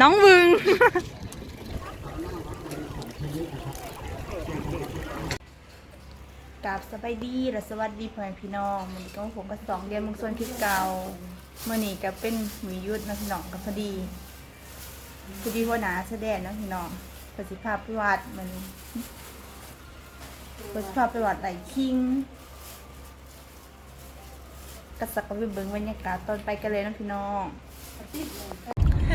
น้องวึง กับสบายดีและสวัสดีพ่อแม่พี่น้องมันก็ผมก็สองเรียนมุกส่วนที่เก่าเมื่อนี้ก็เป็นหมียุทธนะพี่น้องก็พอดีพอดีหัวหนาแสดงนะพี่น้องประสิทธิภาพประวัติมันประสิทธิภาพประวัติไหลคิงกระสักก็ไปเบิ้งบรรยากาศตอนไปกันเลยนะพี่น้อง ใ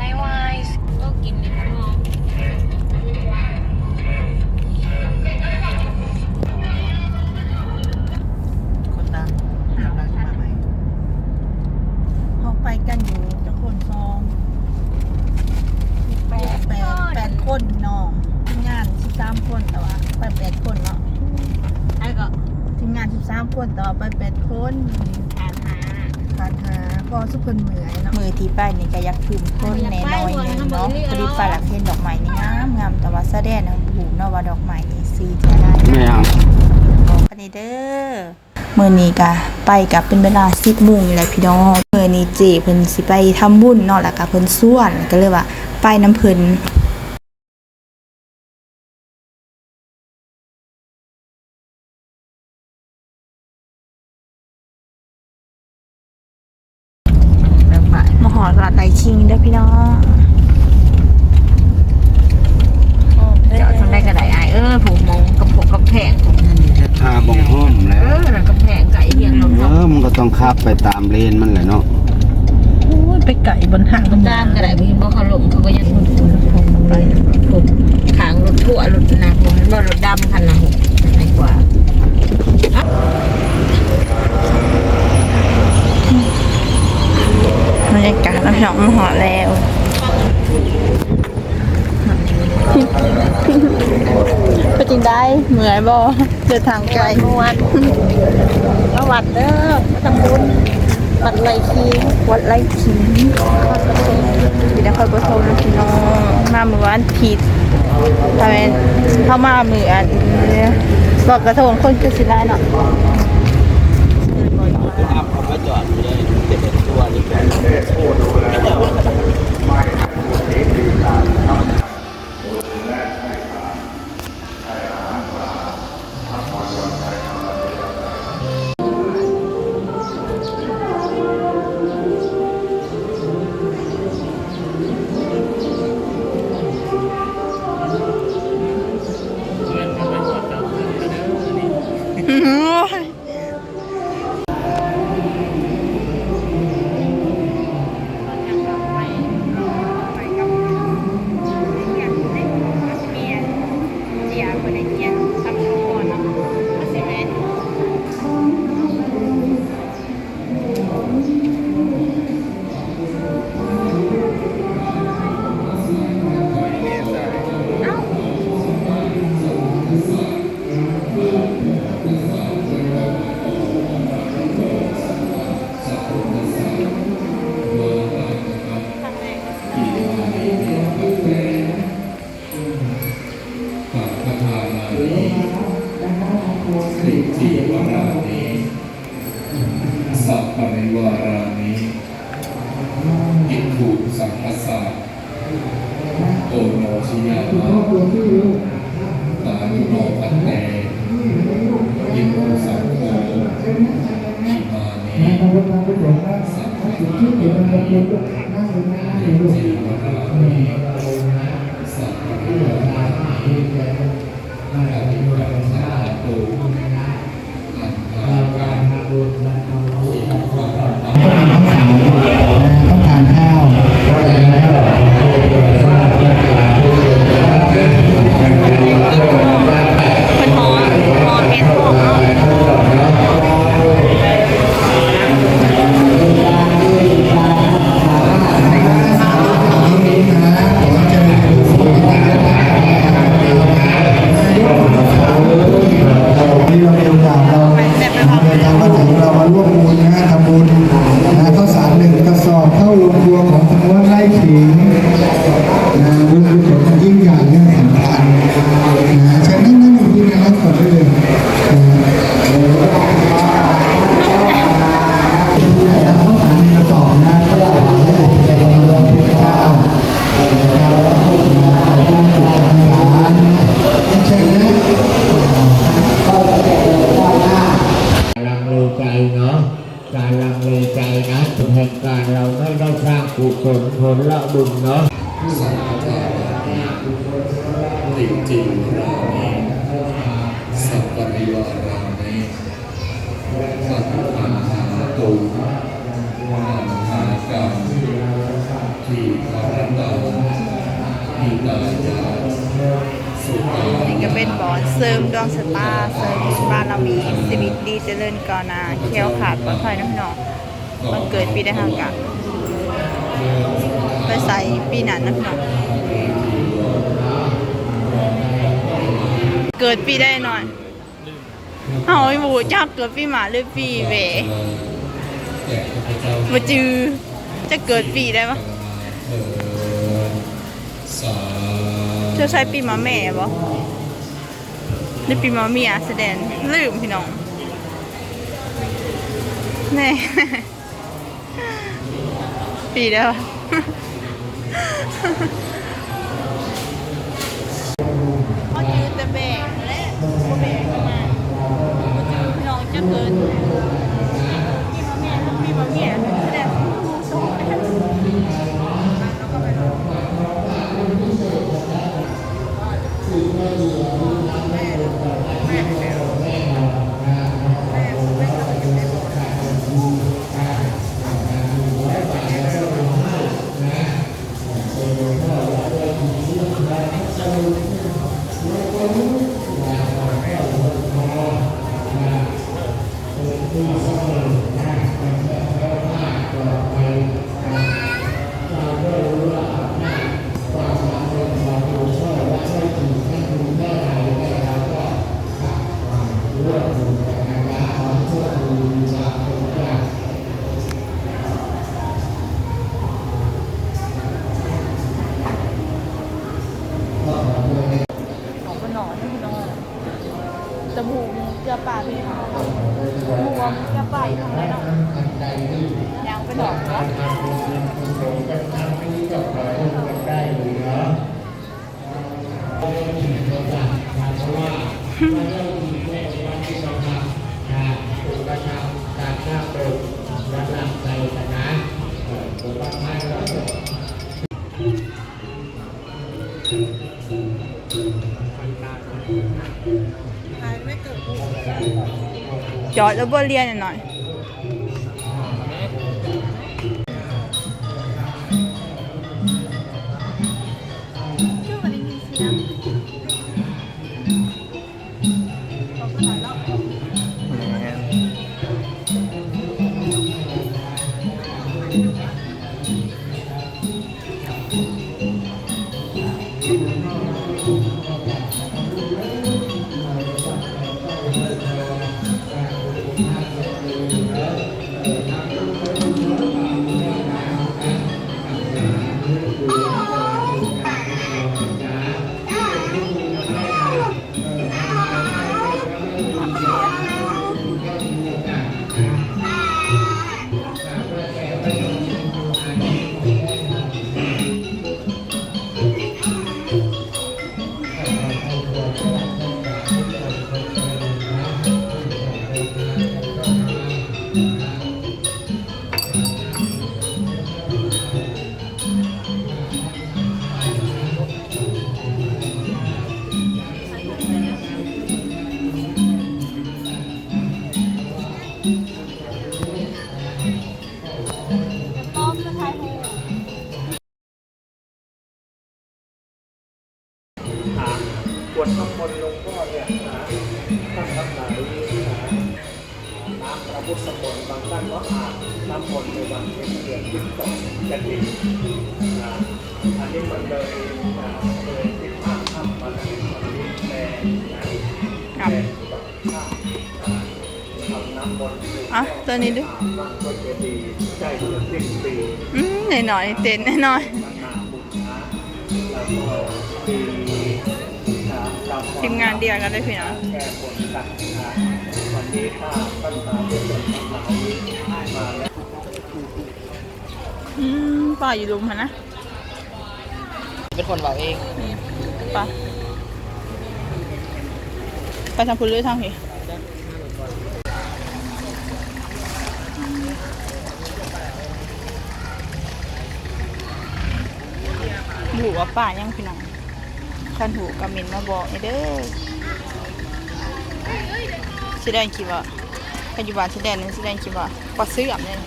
นวายก็กินในพวก คนดังคนดังขึ้นมาใหม่ เขาไปกันอยู่จะคนซองแปดแปดแปดคนพี่น้องทีมงานสิบสามคนแต่ว่าไปแปดคนเนาะ ไอ้ก็ ทีมงานสิบสามคนแต่ว่าไปแปดคน ทานหา ขาดหาพอสุกคนเหนื่อยเนาะมือที่ป้ายนี่ก็อยัก พื้นคนแน่น้อยหนึงเนาะพอดีปลาหลักเห็นดอกไม้นี่งามงามแต่ว่าแสดงนะหูเนาะว่าดอกไม้นี่สีแท้ได้ไม่เอาบอกกันเด้อมือนี้ก็ไปกับเป็นเวลาสิบโมงนี่แหละพี่น้องมือนี้เจเพิ่นสิไปทำบุญเนาะแล้วก็เพิ่นส่วนก็เลยว่าไปน้ำเพิ่น แบบใหม่ มาหอตลาดไดชิงเด้อพี่น้อง เจาะทางได้กระไดไอเออผูกมองกับผูกกับแผง นั่นนี่แหละ ทาบองห้อม เอ แล้ว อแล้วกับแผงไก่เฮียงลง เออมันก็ ต้องขับไปตามเลนมันแหละเนาะโอ้ยไปไก่บนทางตามกระไดพี่บ่เขาลงเขาก็ยังคนคนคนไปผมขางรถทั่วรถนะผมว่ารถดำคันละหกไหนกว่าบรรยากาศน้ำหอมมาหอแล้วก็จริงได้เหมือนบอเดินทางไกลเมื่อวานประ วัดเด้อตำบลวัดไรคีวัดไร่ขิงที่นครปฐมนะพี่น้องมาเมื่อวันผิดทำไมเข้ามาเมื่ออันบอกกระทงคนก็สิได้เนาะประ สร้างกุศลผลละบุญเนาะสริจิรามีสัพปริวารามีสัพพะหาตุมหากรรมที่พระตาอิตายาสุตานี่ก็เป็นบอสเสริมดวงชะตาเสริมบารมีสิบิตดีเจริญกอนาเคี้ยวขาดปลอดภัยน้ำหนองมันเกิดปีได้ห่างกัน ไปใส่ปีนั้นนะพี่น้องเกิดปีได้หน่อยเฮาไม่รู้จักเกิดปีหมาหรือปีเหวมาจือจะเกิดปีได้ปะเถิดสาเธอใช้ปีหมาแม่ปะหรือปีหมาเมียแสดงลืมพี่น้องแน่ ปีแล้ว เขาจือแต่แบกและบ่แบกเขามาบ่จือพี่น้องจะเกิน จอดแล้วบ่เรียนหน่อย ในวันเพ็ญเดือนที่สองกันดีอันนี้มันเลยเลยที่ภาคทำมาในวันนี้แม่แม่ต้องข้ามนะทำน้ำมนต์อะตัวนี้ดูมันก็จะดีใจจะสิ้นปีอืมหน่อยหน่อยเต้นหน่อยนาบุญนะแล้วก็ปีทีมงานเดียวกันเลยพี่น้องแก้บนกันนะวันนี้ถ้าตั้งตาเป็นคนทั้งหลายมาแล้ว อืมป่าอยู่ลุมฮะนะเป็นคนบอกเองป่าไปทางพุนหรือทางพี่บุว่าป่ายังพี่น้องคันหูกำมินมาบอกให้เด้อสิได้คิดว่าปัจจุบันสิได้นั้นสิได้คิดว่าปลาเสื่อมเนี่ย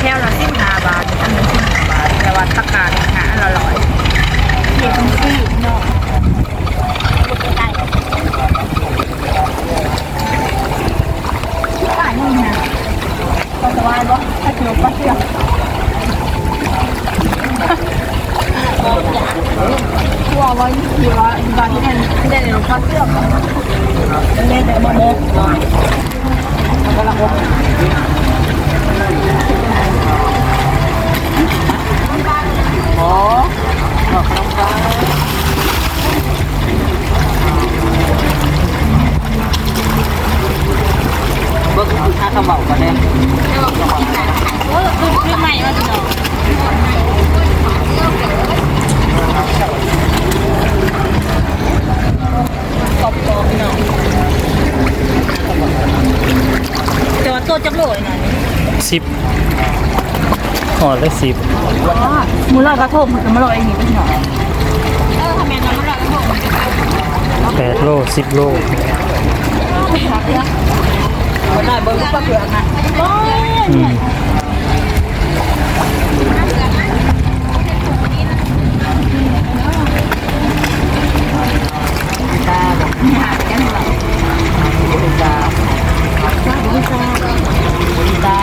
แค่ละสิบห้าบาทอันหนึงสิบห้าบาทแต่ วัดตะการนะคะอร่อยเห็ดมันซื้อเนาะป้านี่นะปลาสวายบ่ถ้าเจอปลาเสื่อม กลัวว่าอยู่ว่าบ้านที่นั่นที่ได้ในโรงพักเสื้อก่อนเล่นแต่บ่โมกำลังโอ้เบิ่งถ้าเขาเบาก็ได้โอ้คือใหม่ว่าจะกรอบกรอบเนาะแต่ว่าตัวจักโลยหน่อยสิบห่อละสิบมูลากระทบมันก็มาลอยอย่างนี้เป็นหน่อยเออทำไมน้ำมันร้อนแล้วบแปดโลสิบโล ได้เบิ้งก็เปลือกนะ อืม ตาแบบหากันหรอตาตาตา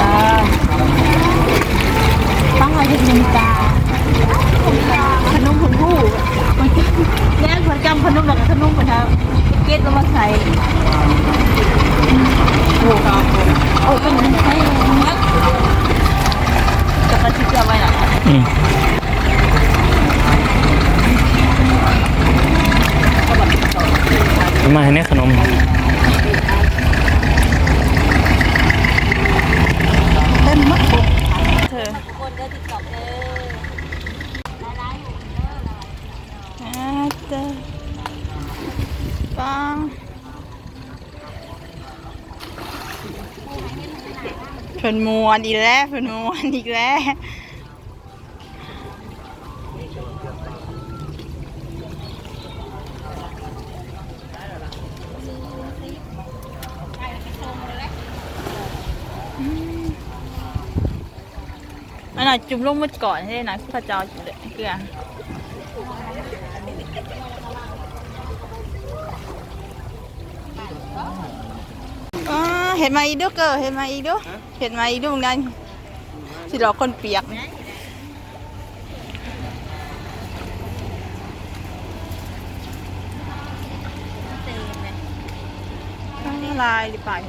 ตาต้องอะไรที่มีตาขนมผงผู้แย่ผลกรรมขนมแบบขนมนะครับเกตเรามาใส่โอ้ครับโอ้เป็นใช่จะกระชิบจะไว้หรอ อืม มาให้แน่ขนมเต้นมากเธอคนเดินติดกับเลยอาเตอปังเพิ่นมวนอีกแล้วเพิ่นมวนอีกแล้ว อันน่ะจุ่มลงมืดก่อนให้ได้นะพระเจ้าจุ่มเลยเกลืออ่าเห็นมาอีกเด้วยเกอเห็นมาอีกเด้วยเห็นมาอีกเด้วยนั่นสิเราคนเปียกนี่ทั้งลายหรือเปล่าเ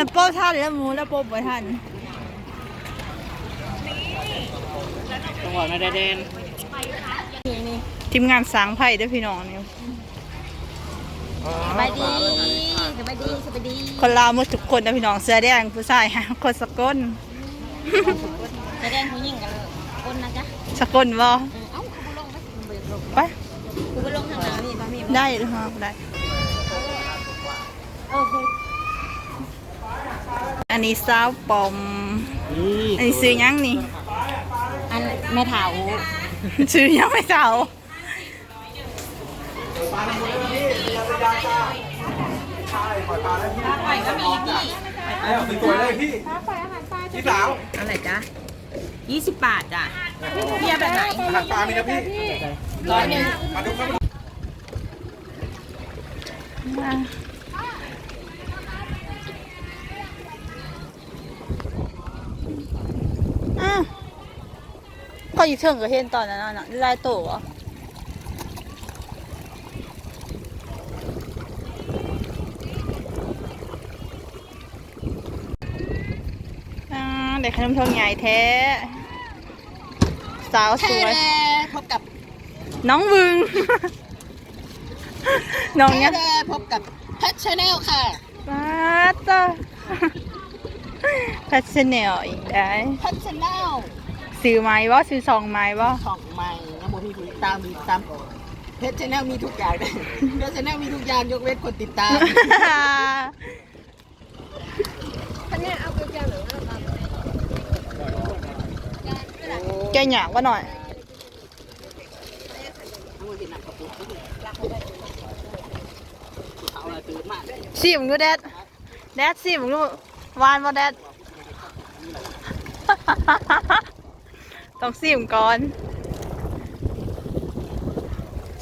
นะเปิ้ลน่ะโป้ท่านแล้วหมูแล้วโป้บ่ท่านจังหวะนาแดนทีมงานสางไผ่ด้วยพี่น้องเนี่ยสบายดีสบายดีสบายดี คนลาวหมดทุกคนนะพี่น้องเสื้อแดงผู้ชายฮะคนสกลแสดงผู้หญิงกันเลยคนนะจ๊ะสกลบ่เอ้ากูลไปกูลงไปกูไปลงทางไหนนี่บ้ามีได้เลยฮะได้ โอเค อันนี้สาวปอม อันนี้ซื้อยังนี่ อันแม่ถาวซื้อยังไม่เจ้าแล้วเป็นตัวเลยพี่พี่สาวอะไรจ๊ะยี่สิบบาทจ้ะเบียร์แบบไหนอาหารปลามีนะพี่ร้อยหนึ่งมาดูครับ อะก็ อยู่เชิงกับเห็นตอนนั้นน่ะลายโตเหรออ่าแได้ขนมทองใหญ่แท้ สาวสวยพบกับ น้องวึง น้องเนี่ยพบกับแพทชาแนลค่ะมาต่อแพชเนลอีกได้แพทชาแนล ซื้อไม้บ่ซื้อซองไม้บ่ของใหม่นะโมพี่ผู้ตามมีตามเพจชาแนลมีทุกอย่างเลยเพจชาแนลมีทุกอย่างยกเว้นคนติดตามแกอยากว่าหน่อยสิมึงดูแดดแดดสิมึงดูวานบ่แดด ต้องสิมก่อน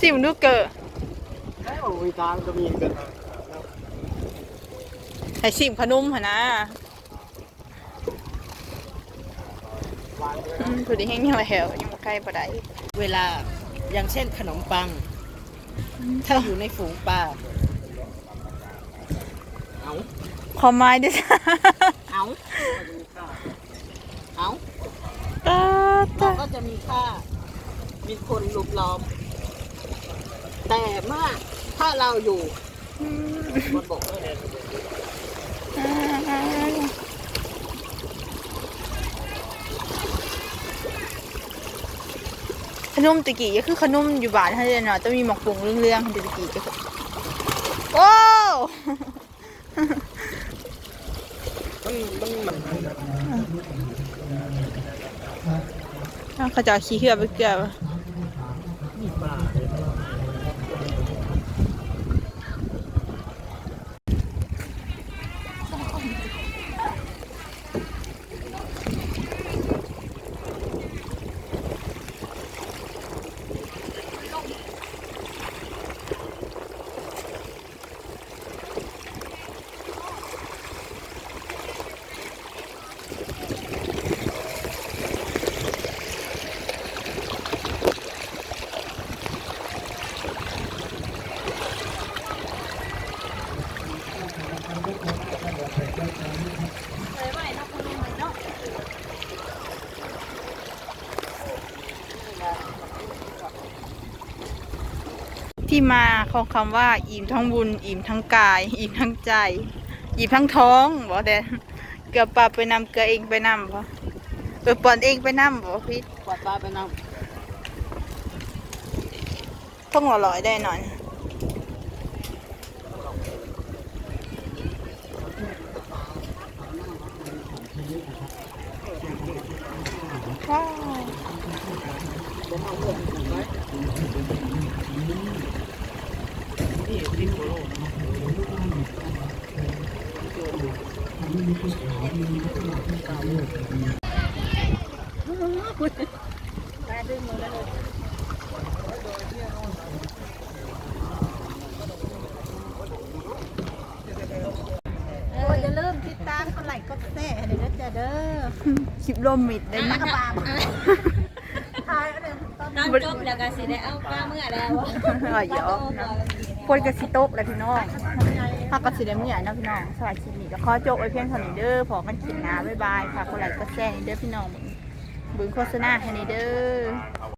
สิมงดูเกิดโอ้ยตามก็มีกันให้สิมขนมหนนะอืมผู้ดีแห้งยังแล้ว ยังบ่ใกล้บ่ได้เวลาอย่างเช่นขนมปัง ถ้าอยู่ในฝูงปลาเอาขอไม้ด้วยเอาเอา ตา เราตาก็จะมีค่า มีคนลุกล้อม แต่เมื่อถ้าเราอยู่บนบกขนมตะกี้ก็คือขนมอยู่บ้านเขาเลยเนาะจะมีหมกปรุงเรื่องๆตะกี้ก็คือโอ้มันมันมันอ้าว เขาจะเอาขี้เหือไปเกลือ ที่มาของคำว่า อิ่มทั้งบุญ อิ่มทั้งกาย อิ่มทั้งใจ อิ่มทั้งท้องบอกแต่เกลือปลาไปนำเกลือเองไปนำบ่เออปอนเองไปนำบ่พี่กวาดปลาไปน้ต้องอร่อยได้หน่อย อย่าลืมติดตามกดไลค์กดแชร์ให้ด้วยจ้ะเด้อคลิปลมมิดได้มากปามทายอะไรนอนจบแล้วก็สิได้เอาปลาเมื่อแล้วอ๋อเดี๋ยวคนกระสิโต๊ะเลยพี่น้อง ถ้ากระสิได้เมื่อนะพี่น้องสวัสดีคลิปนี้ก็ขอจบไว้เพียงเท่านี้เด้อพอกันคลิปหน้าบ๊ายบายฝากกดไลค์กดแชร์ให้เด้อพี่น้องบึงโฆษณาให้นี่เด้อ